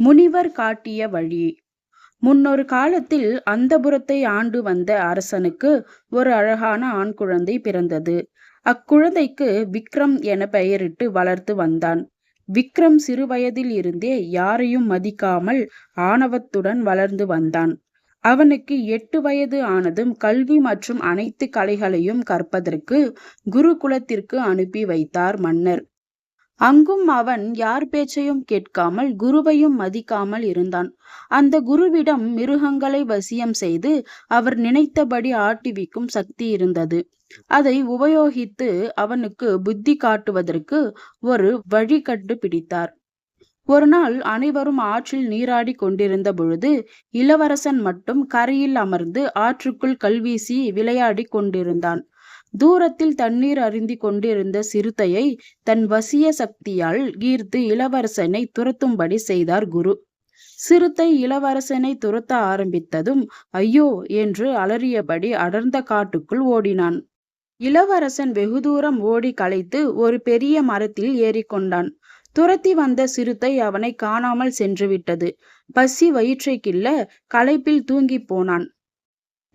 முனிவர் காட்டிய வழி. முன்னொரு காலத்தில் அந்தபுரத்தை ஆண்டு வந்த அரசனுக்கு ஒரு அழகான ஆண் குழந்தை பிறந்தது. அக்குழந்தைக்கு விக்ரம் என பெயரிட்டு வளர்த்து வந்தான். விக்ரம் சிறுவயதில் இருந்தே யாரையும் மதிக்காமல் ஆணவத்துடன் வளர்ந்து வந்தான். அவனுக்கு எட்டு வயது ஆனதும் கல்வி மற்றும் அனைத்து கலைகளையும் கற்பதற்கு குருகுலத்திற்கு அனுப்பி வைத்தார் மன்னர். அங்கும் அவன் யார் பேச்சையும் கேட்காமல் குருவையும் மதிக்காமல் இருந்தான். அந்த குருவிடம் மிருகங்களை வசியம் செய்து அவர் நினைத்தபடி ஆட்டிவிக்கும் சக்தி இருந்தது. அதை உபயோகித்து அவனுக்கு புத்தி காட்டுவதற்கு ஒரு வழி கண்டுபிடித்தார் ஒரு நாள் அனைவரும் ஆற்றில் நீராடி கொண்டிருந்த பொழுது இளவரசன் மட்டும் கரையில் அமர்ந்து ஆற்றுக்குள் கல்வீசி விளையாடி கொண்டிருந்தான். தூரத்தில் தண்ணீர் அருந்தி கொண்டிருந்த சிறுத்தையை தன் வசிய சக்தியால் ஈர்த்து இளவரசனை துரத்தும்படி செய்தார் குரு. சிறுத்தை இளவரசனை துரத்த ஆரம்பித்ததும் ஐயோ என்று அலறியபடி அடர்ந்த காட்டுக்குள் ஓடினான். இளவரசன் வெகு தூரம் ஓடி களைத்து ஒரு பெரிய மரத்தில் ஏறிக்கொண்டான் துரத்தி வந்த சிறுத்தை அவனை காணாமல் சென்றுவிட்டது பசி வயிற்றை கிள்ள களைப்பில் தூங்கி போனான்.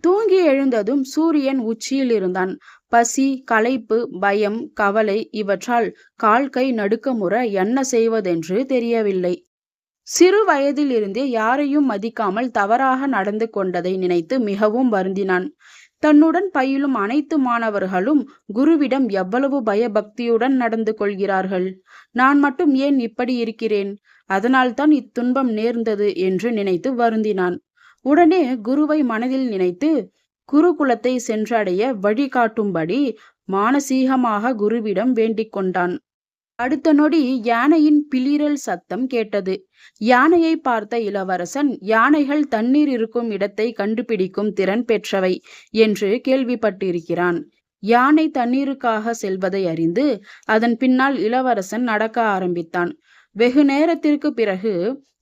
தூங்கி எழுந்ததும் சூரியன் உச்சியில் இருந்தான். பசி களைப்பு பயம் கவலை இவற்றால் கால் கை நடுக்கமுற என்ன செய்வதென்று தெரியவில்லை. சிறு வயதிலிருந்தே யாரையும் மதிக்காமல் தவறாக நடந்து கொண்டதை நினைத்து மிகவும் வருந்தினான். தன்னுடன் பயிலும் அனைத்து மாணவர்களும் குருவிடம் எவ்வளவு பயபக்தியுடன் நடந்து கொள்கிறார்கள்? நான் மட்டும் ஏன் இப்படி இருக்கிறேன்? அதனால்தான் இத்துன்பம் நேர்ந்தது என்று நினைத்து வருந்தினான். உடனே குருவை மனதில் நினைத்து குருகுலத்தை சென்றடைய வழிகாட்டும்படி மானசீகமாக குருவிடம் வேண்டிக் கொண்டான். அடுத்த நொடி யானையின் பிளிரல் சத்தம் கேட்டது. யானையை பார்த்த இளவரசன் யானைகள் தண்ணீர் இருக்கும் இடத்தை கண்டுபிடிக்கும் திறன் பெற்றவை என்று கேள்விப்பட்டிருக்கிறான். யானை தண்ணீருக்காக செல்வதை அறிந்து அதன் பின்னால் இளவரசன் நடக்க ஆரம்பித்தான். வெகு நேரத்திற்கு பிறகு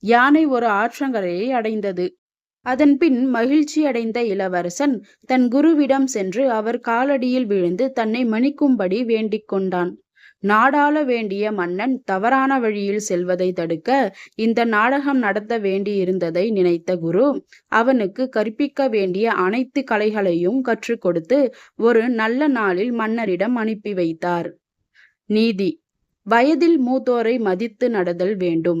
யானை ஒரு ஆற்றங்கரையை அடைந்தது. அதன்பின் மகிழ்ச்சியடைந்த மகிழ்ச்சி அடைந்த இளவரசன் தன் குருவிடம் சென்று அவர் காலடியில் விழுந்து தன்னை மன்னிக்கும்படி வேண்டிக் கொண்டான். நாடாள வேண்டிய மன்னன் தவறான வழியில் செல்வதை தடுக்க இந்த நாடகம் நடத்த வேண்டியிருந்ததை நினைத்த குரு அவனுக்கு கற்பிக்க வேண்டிய அனைத்து கலைகளையும் கற்றுக் கொடுத்து ஒரு நல்ல நாளில் மன்னரிடம் அனுப்பி வைத்தார். நீதி. வயதில் மூத்தோரை மதித்து நடதல் வேண்டும்.